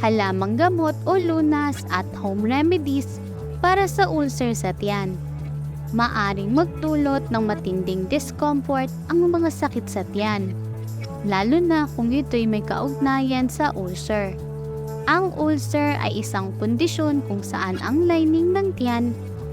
halamang gamot o lunas at home remedies para sa ulcer sa tiyan. Maaring magdulot ng matinding discomfort ang mga sakit sa tiyan, lalo na kung ito'y may kaugnayan sa ulcer. Ang ulcer ay isang kondisyon kung saan ang lining ng tiyan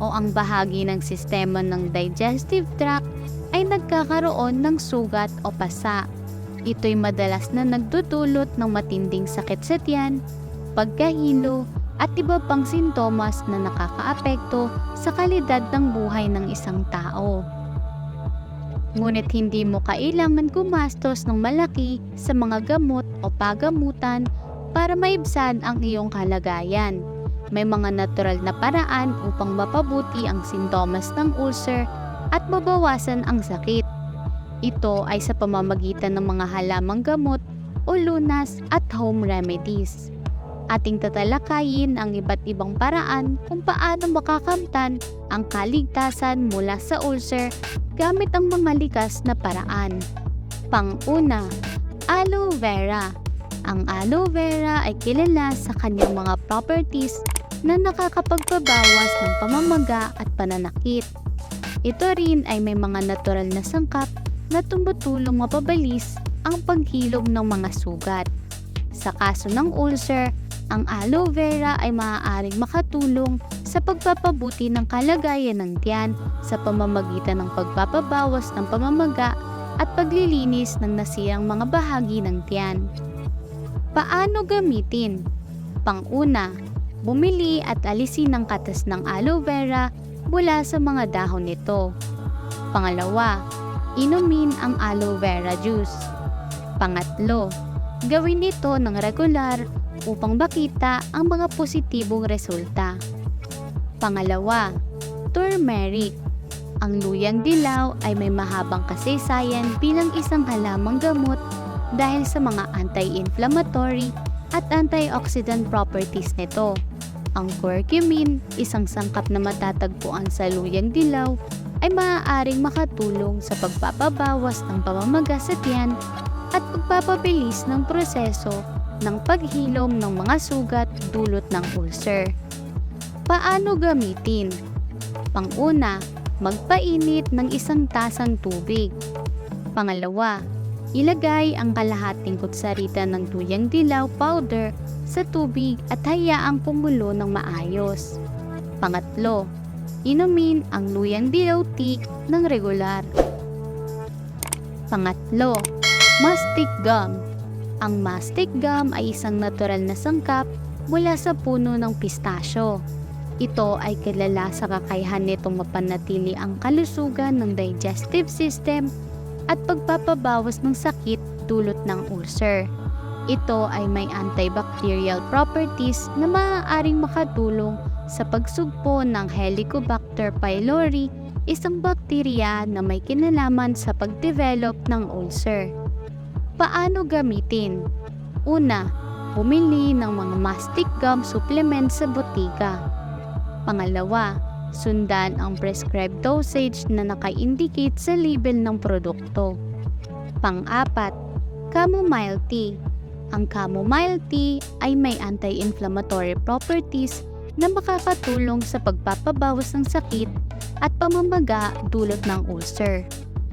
o ang bahagi ng sistema ng digestive tract ay nagkakaroon ng sugat o pasa. Ito'y madalas na nagdudulot ng matinding sakit sa tiyan, pagkahilo, at iba pang sintomas na nakakaapekto sa kalidad ng buhay ng isang tao. Ngunit hindi mo kailangan gumastos ng malaki sa mga gamot o pagamutan para maibsan ang iyong kalagayan. May mga natural na paraan upang mapabuti ang sintomas ng ulcer at mabawasan ang sakit. Ito ay sa pamamagitan ng mga halamang gamot o lunas at home remedies. Ating tatalakayin ang iba't ibang paraan kung paano makakamtan ang kaligtasan mula sa ulcer gamit ang mga likas na paraan. Pang-una, aloe vera. Ang aloe vera ay kilala sa kanyang mga properties na nakakapagpabawas ng pamamaga at pananakit. Ito rin ay may mga natural na sangkap na tumutulong mapabalis ang paghilom ng mga sugat. Sa kaso ng ulcer, ang aloe vera ay maaaring makatulong sa pagpapabuti ng kalagayan ng tiyan sa pamamagitan ng pagpapabawas ng pamamaga at paglilinis ng nasirang mga bahagi ng tiyan. Paano gamitin? Panguna, bumili at alisin ang katas ng aloe vera mula sa mga dahon nito. Pangalawa, inumin ang aloe vera juice. Pangatlo, gawin ito ng regular upang makita ang mga positibong resulta. Pangalawa, turmeric. Ang luyang dilaw ay may mahabang kasaysayan bilang isang halamang gamot dahil sa mga anti-inflammatory at antioxidant properties nito. Ang curcumin, isang sangkap na matatagpuan sa luyang dilaw, ay maaaring makatulong sa pagpapabawas ng pamamaga sa tiyan at pagpapabilis ng proseso ng paghilom ng mga sugat dulot ng ulcer. Paano gamitin? Panguna, magpainit ng isang tasang tubig. Pangalawa, ilagay ang kalahating kutsarita ng tuyang dilaw powder sa tubig at hayaang pumulo ng maayos. Pangatlo, inumin ang luyang dilaw tea ng regular. Pangatlo, mastic gum. Ang mastic gum ay isang natural na sangkap mula sa puno ng pistasyo. Ito ay kilala sa kakayahan nitong mapanatili ang kalusugan ng digestive system at pagpapabawas ng sakit dulot ng ulcer. Ito ay may antibacterial properties na maaaring makatulong sa pagsugpo ng Helicobacter pylori, isang bakterya na may kinalaman sa pagdevelop ng ulcer. Paano gamitin? Una, bumili ng mga mastic gum supplements sa botika. Pangalawa, sundan ang prescribed dosage na naka-indicate sa label ng produkto. Pang-apat, chamomile tea. Ang chamomile tea ay may anti-inflammatory properties na makakatulong sa pagpapabawas ng sakit at pamamaga dulot ng ulcer.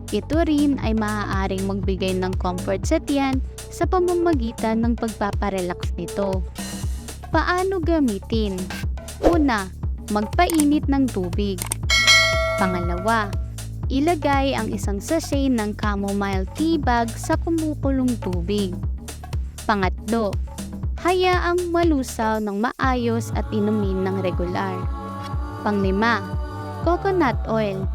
Ito rin ay maaaring magbigay ng comfort sa tiyan sa pamamagitan ng pagpaparelax nito. Paano gamitin? Una, magpainit ng tubig. Pangalawa, ilagay ang isang sachet ng chamomile tea bag sa kumukulong tubig. Pangatlo, hayaang malusaw ng maayos at inumin ng regular. Panglima, coconut oil.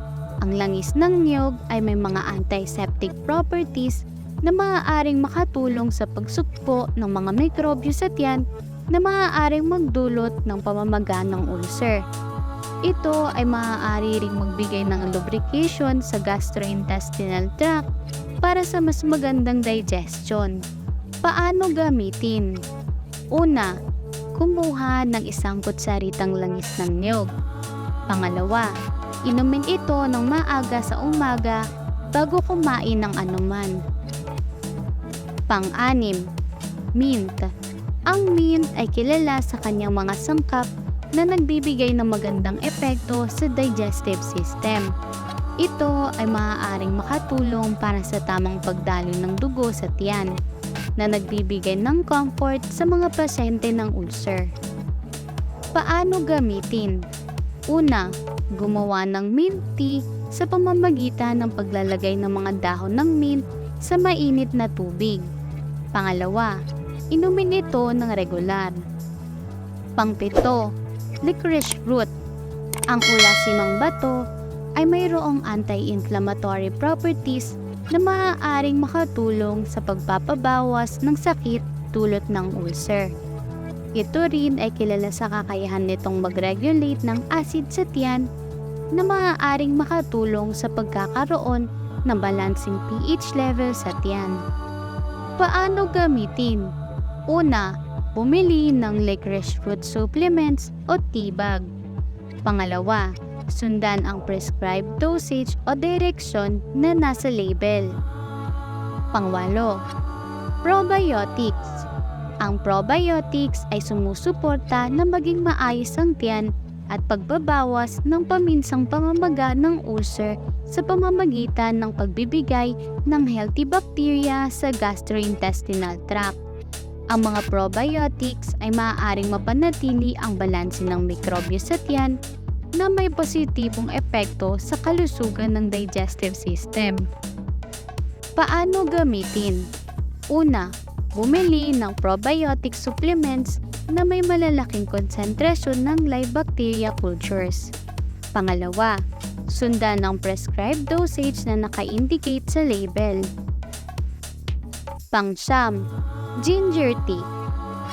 Ang langis ng niyog ay may mga antiseptic properties na maaaring makatulong sa pagsugpo ng mga mikrobyo sa tiyan na maaaring magdulot ng pamamaga ng ulcer. Ito ay maaari ring magbigay ng lubrication sa gastrointestinal tract para sa mas magandang digestion. Paano gamitin? Una, kumuha ng isang kutsaritang langis ng niyog. Pangalawa, inumin ito ng maaga sa umaga bago kumain ng anuman. Pang-anim, mint. Ang mint ay kilala sa kanyang mga sangkap na nagbibigay ng magandang epekto sa digestive system. Ito ay maaaring makatulong para sa tamang pagdaloy ng dugo sa tiyan na nagbibigay ng comfort sa mga pasyente ng ulcer. Paano gamitin? Una, gumawa ng mint tea sa pamamagitan ng paglalagay ng mga dahon ng mint sa mainit na tubig. Pangalawa, inumin ito ng regular. Pangpito, licorice root. Ang ulasimang bato ay mayroong anti-inflammatory properties na maaaring makatulong sa pagpapabawas ng sakit dulot ng ulcer. Ito rin ay kilala sa kakayahan nitong mag-regulate ng acid sa tiyan na maaaring makatulong sa pagkakaroon ng balancing pH level sa tiyan. Paano gamitin? Una, bumili ng licorice root supplements o tea bag. Pangalawa, sundan ang prescribed dosage o direksyon na nasa label. Pangwalo, probiotics. Ang probiotics ay sumusuporta na maging maayos ang tiyan at pagbabawas ng paminsang pamamaga ng ulcer sa pamamagitan ng pagbibigay ng healthy bacteria sa gastrointestinal tract. Ang mga probiotics ay maaaring mapanatili ang balanse ng mikrobyo sa tiyan na may positibong epekto sa kalusugan ng digestive system. Paano gamitin? Una, bumili ng probiotic supplements na may malalaking konsentrasyon ng live bacteria cultures. Pangalawa, sundan ang prescribed dosage na naka-indicate sa label. Pangsyam, ginger tea.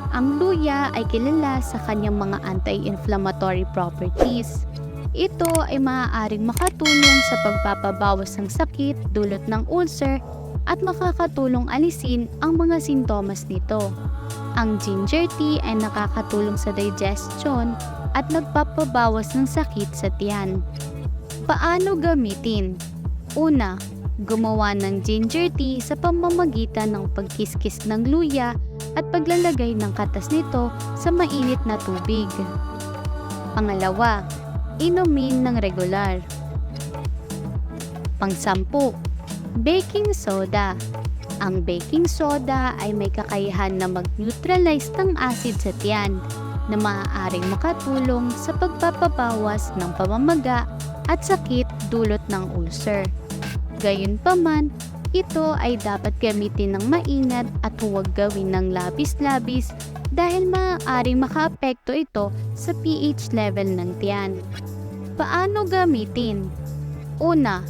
Ang luya ay kilala sa kanyang mga anti-inflammatory properties. Ito ay maaaring makatulong sa pagpapabawas ng sakit dulot ng ulcer at makakatulong alisin ang mga sintomas nito. Ang ginger tea ay nakakatulong sa digestion at nagpapabawas ng sakit sa tiyan. Paano gamitin? Una, gumawa ng ginger tea sa pamamagitan ng pagkiskis ng luya at paglalagay ng katas nito sa mainit na tubig. Pangalawa, inumin ng regular. Pangsampu, baking soda. Ang baking soda ay may kakayahan na mag-neutralize ng acid sa tiyan na maaaring makatulong sa pagpapabawas ng pamamaga at sakit dulot ng ulcer. Gayunpaman, ito ay dapat gamitin ng maingat at huwag gawin ng labis-labis dahil maaaring makaapekto ito sa pH level ng tiyan. Paano gamitin? Una,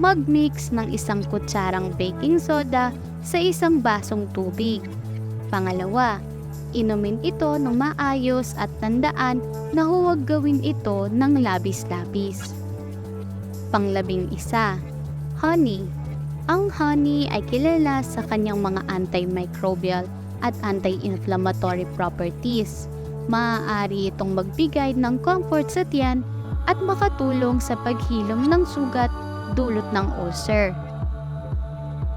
mag-mix ng isang kutsarang baking soda sa isang basong tubig. Pangalawa, inumin ito ng maayos at tandaan na huwag gawin ito ng labis-labis. Panglabing isa, honey. Ang honey ay kilala sa kanyang mga antimicrobial at anti-inflammatory properties. Maaari itong magbigay ng comfort sa tiyan at makatulong sa paghilom ng sugat dulot ng ulcer.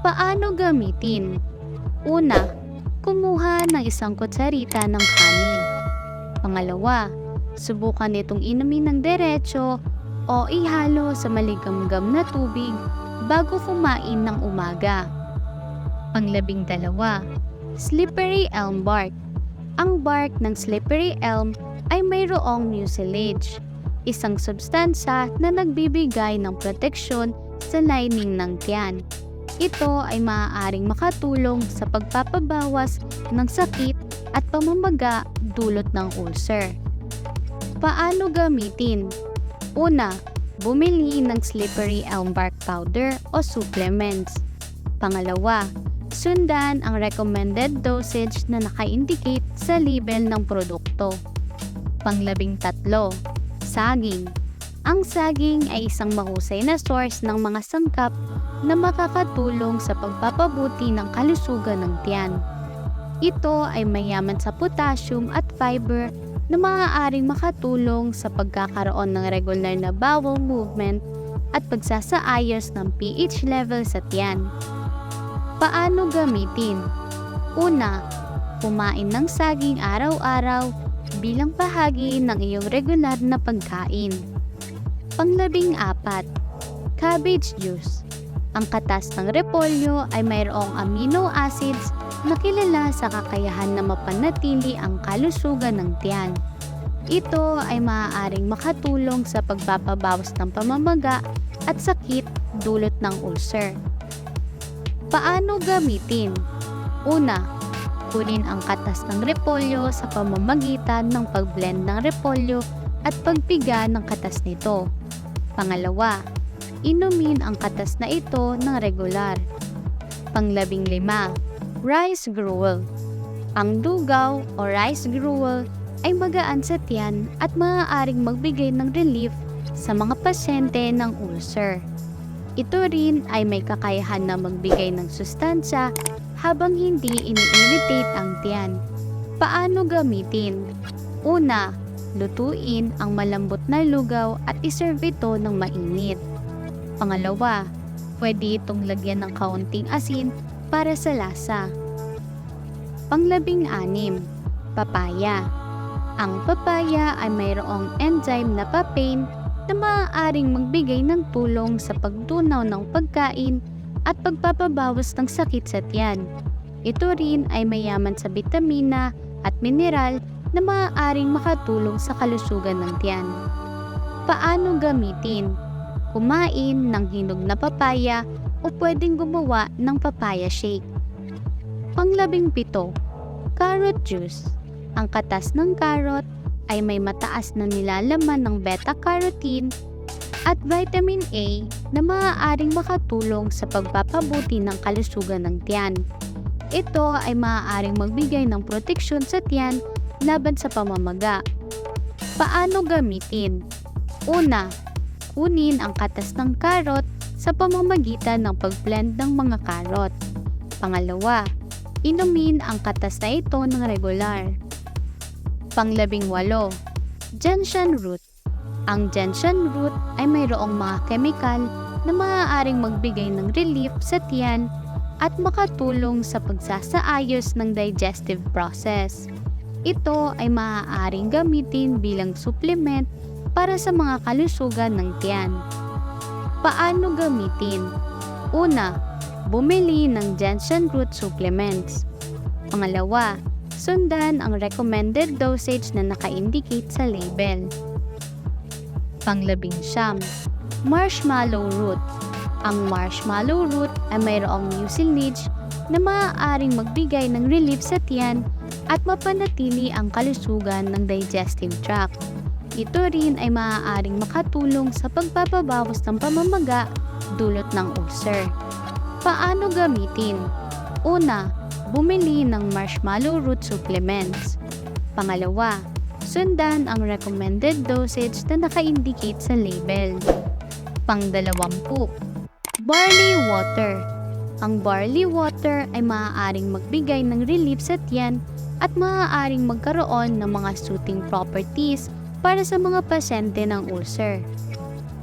Paano gamitin? Una, kumuha ng isang kutsarita ng honey. Pangalawa, subukan itong inumin ng derecho o ihalo sa maligamgam na tubig bago kumain ng umaga. Panglabing dalawa, slippery elm bark. Ang bark ng slippery elm ay mayroong mucilage, isang substansya na nagbibigay ng proteksyon sa lining ng tiyan. Ito ay maaaring makatulong sa pagpapabawas ng sakit at pamamaga dulot ng ulcer. Paano gamitin? Una, bumili ng slippery elm bark powder o supplements. Pangalawa, sundan ang recommended dosage na naka-indicate sa label ng produkto. Panglabing tatlo, saging. Ang saging ay isang mahusay na source ng mga sangkap na makakatulong sa pagpapabuti ng kalusugan ng tiyan. Ito ay mayaman sa potassium at fiber na maaaring makatulong sa pagkakaroon ng regular na bowel movement at pagsasaayos ng pH level sa tiyan. Paano gamitin? Una, kumain ng saging araw-araw bilang bahagi ng iyong regular na pagkain. Panglabing apat, cabbage juice. Ang katas ng repolyo ay mayroong amino acids na kilala sa kakayahan na mapanatili ang kalusugan ng tiyan. Ito ay maaaring makatulong sa pagpapabawas ng pamamaga at sakit dulot ng ulcer. Paano gamitin? Una, kunin ang katas ng repolyo sa pamamagitan ng pagblend ng repolyo at pagpiga ng katas nito. Pangalawa, inumin ang katas na ito ng regular. Panglabing lima, rice gruel. Ang dugaw o rice gruel ay magaan sa tiyan at maaaring magbigay ng relief sa mga pasyente ng ulcer. Ito rin ay may kakayahan na magbigay ng sustansya habang hindi ini-irritate ang tiyan. Paano gamitin? Una, lutuin ang malambot na lugaw at iserve ito ng mainit. Pangalawa, pwede itong lagyan ng kaunting asin para sa lasa. Panglabing anim, papaya. Ang papaya ay mayroong enzyme na papain na maaaring magbigay ng tulong sa pagtunaw ng pagkain at pagpapabawas ng sakit sa tiyan. Ito rin ay mayaman sa bitamina at mineral na maaaring makatulong sa kalusugan ng tiyan. Paano gamitin? Kumain ng hinog na papaya o pwedeng gumawa ng papaya shake. Panglabing pito, carrot juice. Ang katas ng carrot ay may mataas na nilalaman ng beta-carotene at vitamin A na maaaring makatulong sa pagpapabuti ng kalusugan ng tiyan. Ito ay maaaring magbigay ng proteksyon sa tiyan laban sa pamamaga. Paano gamitin? Una, kunin ang katas ng karot sa pamamagitan ng pagblend ng mga karot. Pangalawa, inumin ang katas na ito ng regular. Panglabing walo, gentian root. Ang gentian root ay mayroong mga chemical na maaaring magbigay ng relief sa tiyan at makatulong sa pagsasaayos ng digestive process. Ito ay maaaring gamitin bilang supplement para sa mga kalusugan ng tiyan. Paano gamitin? Una, bumili ng gentian root supplements. Pangalawa, sundan ang recommended dosage na naka-indicate sa label. Panglabing siyam, marshmallow root. Ang marshmallow root ay mayroong mucilage na maaaring magbigay ng relief sa tiyan at mapanatili ang kalusugan ng digestive tract. Ito rin ay maaaring makatulong sa pagpapabawas ng pamamaga dulot ng ulcer. Paano gamitin? Una, bumili ng marshmallow root supplements. Pangalawa, sundan ang recommended dosage na naka-indicate sa label. Pangdalawampu, barley water. Ang barley water ay maaaring magbigay ng relief sa tiyan at maaaring magkaroon ng mga soothing properties para sa mga pasyente ng ulcer.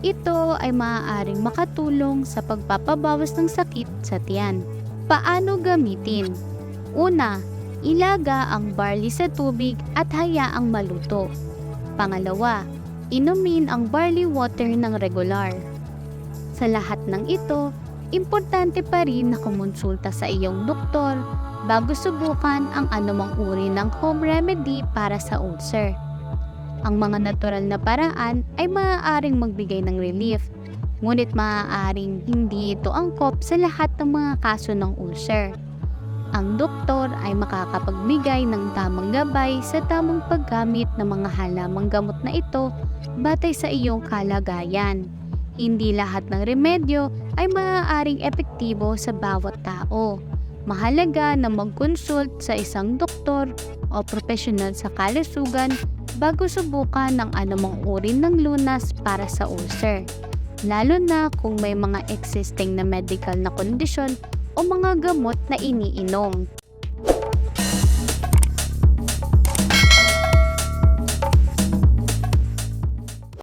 Ito ay maaaring makatulong sa pagpapabawas ng sakit sa tiyan. Paano gamitin? Una, ilaga ang barley sa tubig at hayaang maluto. Pangalawa, inumin ang barley water ng regular. Sa lahat ng ito, importante pa rin na kumonsulta sa iyong doktor bago subukan ang anumang uri ng home remedy para sa ulcer. Ang mga natural na paraan ay maaaring magbigay ng relief, ngunit maaaring hindi ito angkop sa lahat ng mga kaso ng ulcer. Ang doktor ay makakapagbigay ng tamang gabay sa tamang paggamit ng mga halamang gamot na ito batay sa iyong kalagayan. Hindi lahat ng remedyo ay maaaring epektibo sa bawat tao. Mahalaga na mag-consult sa isang doktor o profesional sa kalusugan bago subukan ng anumang uri ng lunas para sa ulcer. Lalo na kung may mga existing na medical na kondisyon o mga gamot na iniinom.